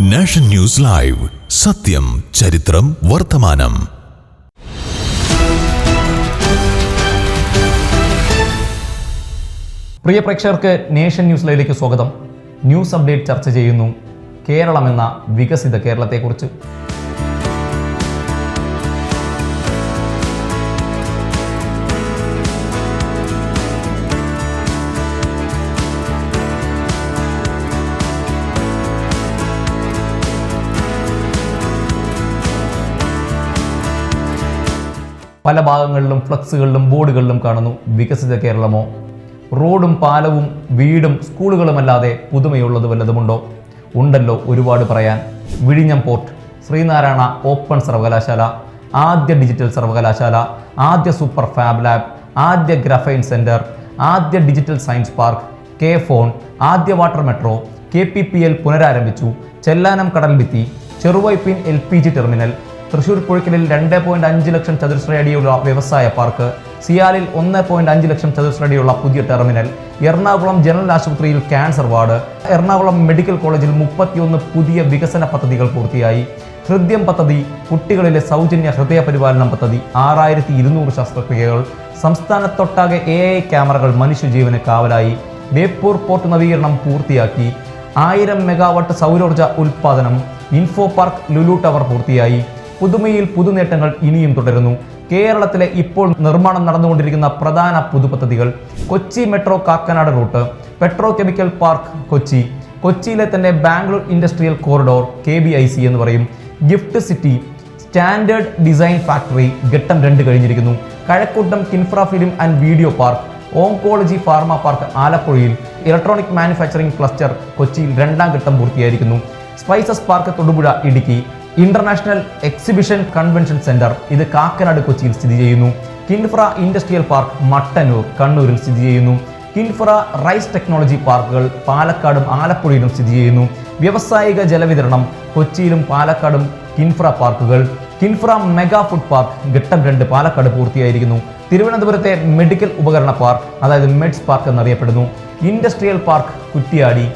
Nation news live. സത്യം ചരിത്രം വർത്തമാനം. പ്രിയ പ്രേക്ഷകർക്ക് നേഷൻ ന്യൂസ് ലൈവിലേക്ക് സ്വാഗതം. ന്യൂസ് അപ്ഡേറ്റ് ചർച്ച ചെയ്യുന്നു കേരളം എന്ന വികസിത കേരളത്തെക്കുറിച്ച്. പല ഭാഗങ്ങളിലും ഫ്ലക്സുകളിലും ബോർഡുകളിലും കാണുന്നു വികസിത കേരളമോ. റോഡും പാലവും വീടും സ്കൂളുകളുമല്ലാതെ പുതുമയുള്ളത് വല്ലതുമുണ്ടോ? ഉണ്ടല്ലോ ഒരുപാട് പറയാൻ. വിഴിഞ്ഞം പോർട്ട് ശ്രീനാരായണ ഓപ്പൺ സർവകലാശാല ആദ്യ ഡിജിറ്റൽ സർവകലാശാല ആദ്യ സൂപ്പർ ഫാബ് ലാബ് ആദ്യ ഗ്രഫൈൻ സെന്റർ ആദ്യ digital science park K FON ആദ്യ water metro K P P L പുനരാരംഭിച്ചു ചെല്ലാനം കടൽ ഭിത്തി ചെറുവൈപ്പിൻ L P G terminal Thrissur പുഴയ്ക്കലിൽ രണ്ട് പോയിന്റ് അഞ്ച് ലക്ഷം ചതുരശ്ര അടിയുള്ള വ്യവസായ പാർക്ക് സിയാലിൽ ഒന്ന് പോയിന്റ് അഞ്ച് ലക്ഷം ചതുരശ്ര അടിയുള്ള പുതിയ ടെർമിനൽ എറണാകുളം ജനറൽ ആശുപത്രിയിൽ ക്യാൻസർ വാർഡ് എറണാകുളം മെഡിക്കൽ കോളേജിൽ മുപ്പത്തിയൊന്ന് പുതിയ വികസന പദ്ധതികൾ പൂർത്തിയായി. ഹൃദ്യം പദ്ധതി കുട്ടികളിലെ സൗജന്യ ഹൃദയ പരിപാലനം പദ്ധതി ആറായിരത്തി ഇരുന്നൂറ് ശസ്ത്രക്രിയകൾ സംസ്ഥാനത്തൊട്ടാകെ എ ഐ ക്യാമറകൾ മനുഷ്യജീവന് കാവലായി. ബേപ്പൂർ പോർട്ട് നവീകരണം പൂർത്തിയാക്കി. ആയിരം മെഗാവാട്ട് സൗരോർജ ഉൽപ്പാദനം ഇൻഫോ പാർക്ക് ലുലു ടവർ പൂർത്തിയായി. പുതുമയിൽ പുതുനേട്ടങ്ങൾ ഇനിയും തുടരുന്നു. കേരളത്തിലെ ഇപ്പോൾ നിർമ്മാണം നടന്നുകൊണ്ടിരിക്കുന്ന പ്രധാന പുതുപദ്ധതികൾ Kochi metro Kakkanad route petro chemical park Kochi കൊച്ചിയിലെ തന്നെ Bangalore industrial corridor K B I C എന്ന് പറയും. Gift city standard design factory ഘട്ടം രണ്ട് കഴിഞ്ഞിരിക്കുന്നു. Kazhakkoottam KINFRA film and video park oncology pharma park ആലപ്പുഴയിൽ ഇലക്ട്രോണിക് മാനുഫാക്ചറിംഗ് ക്ലസ്റ്റർ കൊച്ചിയിൽ രണ്ടാം ഘട്ടം പൂർത്തിയായിരിക്കുന്നു. Spices park Thodupuzha Idukki international exhibition convention centre. ഇത് കാക്കനാട് കൊച്ചിയിൽ സ്ഥിതി ചെയ്യുന്നു. കിൻഫ്ര ഇൻഡസ്ട്രിയൽ പാർക്ക് മട്ടന്നൂർ കണ്ണൂരിൽ സ്ഥിതി ചെയ്യുന്നു. കിൻഫ്ര റൈസ് ടെക്നോളജി പാർക്കുകൾ പാലക്കാടും ആലപ്പുഴയിലും സ്ഥിതി ചെയ്യുന്നു. വ്യവസായിക ജലവിതരണം കൊച്ചിയിലും പാലക്കാടും കിൻഫ്ര പാർക്കുകൾ. കിൻഫ്ര മെഗാ ഫുഡ് പാർക്ക് ഘട്ടം രണ്ട് പാലക്കാട് പൂർത്തിയായിരിക്കുന്നു. തിരുവനന്തപുരത്തെ മെഡിക്കൽ ഉപകരണ പാർക്ക് അതായത് മെഡ്സ് പാർക്ക് എന്നറിയപ്പെടുന്നു. Industrial park Kuttiady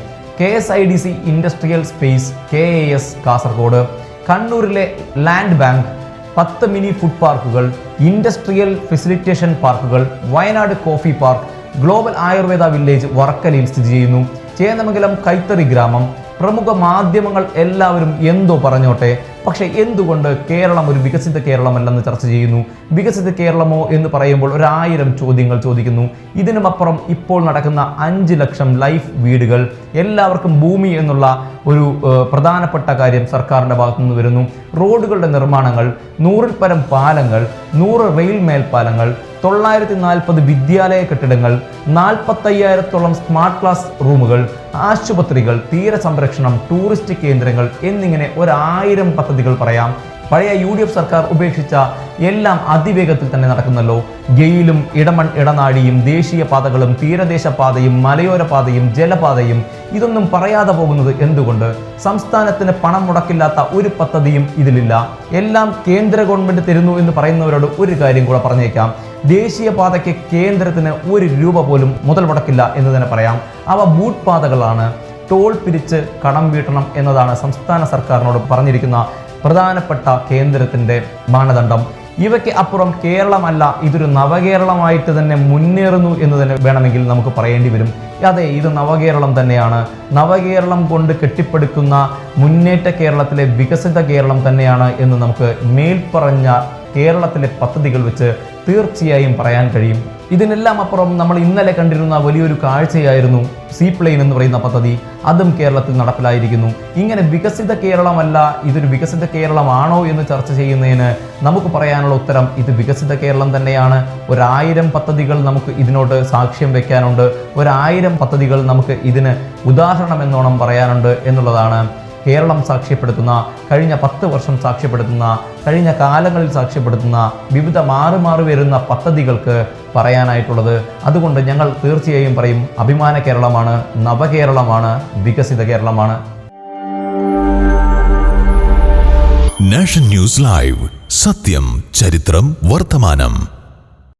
K S I D C industrial space K A S Kasaragod. കണ്ണൂരിലെ ലാൻഡ് ബാങ്ക് പത്ത് മിനി ഫുഡ് പാർക്കുകൾ ഇൻഡസ്ട്രിയൽ ഫെസിലിറ്റേഷൻ പാർക്കുകൾ Wayanad coffee park global Ayurveda village വർക്കലയിൽ സ്ഥിതി ചെയ്യുന്നു. ചേന്നമംഗലം കൈത്തറി ഗ്രാമം പ്രമുഖ മാധ്യമങ്ങൾ എല്ലാവരും എന്തോ പറഞ്ഞോട്ടെ? പക്ഷേ എന്തുകൊണ്ട് കേരളം ഒരു വികസിത കേരളമല്ലെന്ന് ചർച്ച ചെയ്യുന്നു? വികസിത കേരളമോ എന്ന് പറയുമ്പോൾ ഒരായിരം ചോദ്യങ്ങൾ ചോദിക്കുന്നു. ഇതിനുമപ്പുറം ഇപ്പോൾ നടക്കുന്ന അഞ്ച് ലക്ഷം ലൈഫ് വീടുകൾ എല്ലാവർക്കും ഭൂമി എന്നുള്ള ഒരു പ്രധാനപ്പെട്ട കാര്യം സർക്കാരിന്റെ ഭാഗത്തുനിന്ന് വരുന്നു. റോഡുകളുടെ നിർമ്മാണങ്ങൾ നൂറിൽ പരം പാലങ്ങൾ നൂറ് റെയിൽ മേൽപ്പാലങ്ങൾ തൊള്ളായിരത്തി നാൽപ്പത് വിദ്യാലയ കെട്ടിടങ്ങൾ നാൽപ്പത്തയ്യായിരത്തോളം സ്മാർട്ട് ക്ലാസ് റൂമുകൾ ആശുപത്രികൾ തീരസംരക്ഷണം ടൂറിസ്റ്റ് കേന്ദ്രങ്ങൾ എന്നിങ്ങനെ ഒരായിരം പദ്ധതികൾ പറയാം. പഴയ യു ഡി എഫ് സർക്കാർ ഉപേക്ഷിച്ച എല്ലാം അതിവേഗത്തിൽ തന്നെ നടക്കുന്നല്ലോ. ഗെയിലും ഇടമൺ ഇടനാഴിയും ദേശീയ പാതകളും തീരദേശ പാതയും മലയോര പാതയും ജലപാതയും ഇതൊന്നും പറയാതെ പോകുന്നത് എന്തുകൊണ്ട്? സംസ്ഥാനത്തിന് പണം മുടക്കില്ലാത്ത ഒരു പദ്ധതിയും ഇതിലില്ല. എല്ലാം കേന്ദ്ര ഗവൺമെന്റ് തരുന്നു എന്ന് പറയുന്നവരോട് ഒരു കാര്യം കൂടെ പറഞ്ഞേക്കാം. ദേശീയപാതയ്ക്ക് കേന്ദ്രത്തിന് ഒരു രൂപ പോലും മുതൽ മുടക്കില്ല എന്ന് തന്നെ പറയാം. അവ ബൂട്ട് പാതകളാണ് ടോൾ പിരിച്ച് കടം വീട്ടണം എന്നതാണ് സംസ്ഥാന സർക്കാരിനോട് പറഞ്ഞിരിക്കുന്ന പ്രധാനപ്പെട്ട കേന്ദ്രത്തിന്റെ മാനദണ്ഡം. ഇവയ്ക്ക് അപ്പുറം കേരളമല്ല ഇതൊരു നവകേരളമായിട്ട് തന്നെ മുന്നേറുന്നു എന്ന് തന്നെ വേണമെങ്കിൽ നമുക്ക് പറയേണ്ടി വരും. അതെ ഇത് നവകേരളം തന്നെയാണ്. നവകേരളം കൊണ്ട് കെട്ടിപ്പടുക്കുന്ന മുന്നേറ്റ കേരളത്തിലെ വികസിത കേരളം തന്നെയാണ് എന്ന് നമുക്ക് മേൽപ്പറഞ്ഞ കേരളത്തിലെ പദ്ധതികൾ വെച്ച് തീർച്ചയായും പറയാൻ കഴിയും. ഇതിനെല്ലാം അപ്പുറം നമ്മൾ ഇന്നലെ കണ്ടിരുന്ന വലിയൊരു കാഴ്ചയായിരുന്നു സീ പ്ലെയിൻ എന്ന് പറയുന്ന പദ്ധതി. അതും കേരളത്തിൽ നടപ്പിലായിരിക്കുന്നു. ഇങ്ങനെ വികസിത കേരളമല്ല ഇതൊരു വികസിത കേരളമാണോ എന്ന് ചർച്ച ചെയ്യുന്നതിന് നമുക്ക് പറയാനുള്ള ഉത്തരം ഇത് വികസിത കേരളം തന്നെയാണ്. ഒരായിരം പദ്ധതികൾ നമുക്ക് ഇതിനോട് സാക്ഷ്യം വെക്കാനുണ്ട്. ഒരായിരം പദ്ധതികൾ നമുക്ക് ഇതിന് ഉദാഹരണം എന്നോണം പറയാനുണ്ട് എന്നുള്ളതാണ്. കേരളം സാക്ഷ്യപ്പെടുത്തുന്ന കഴിഞ്ഞ പത്ത് വർഷം സാക്ഷ്യപ്പെടുത്തുന്ന കഴിഞ്ഞ കാലങ്ങളിൽ സാക്ഷ്യപ്പെടുത്തുന്ന വിവിധ മാറി മാറി വരുന്ന പദ്ധതികൾക്ക് പറയാനായിട്ടുള്ളത്. അതുകൊണ്ട് ഞങ്ങൾ തീർച്ചയായും പറയും അഭിമാന കേരളമാണ് നവകേരളമാണ് വികസിത കേരളമാണ്. Nation news live. സത്യം ചരിത്രം വർത്തമാനം.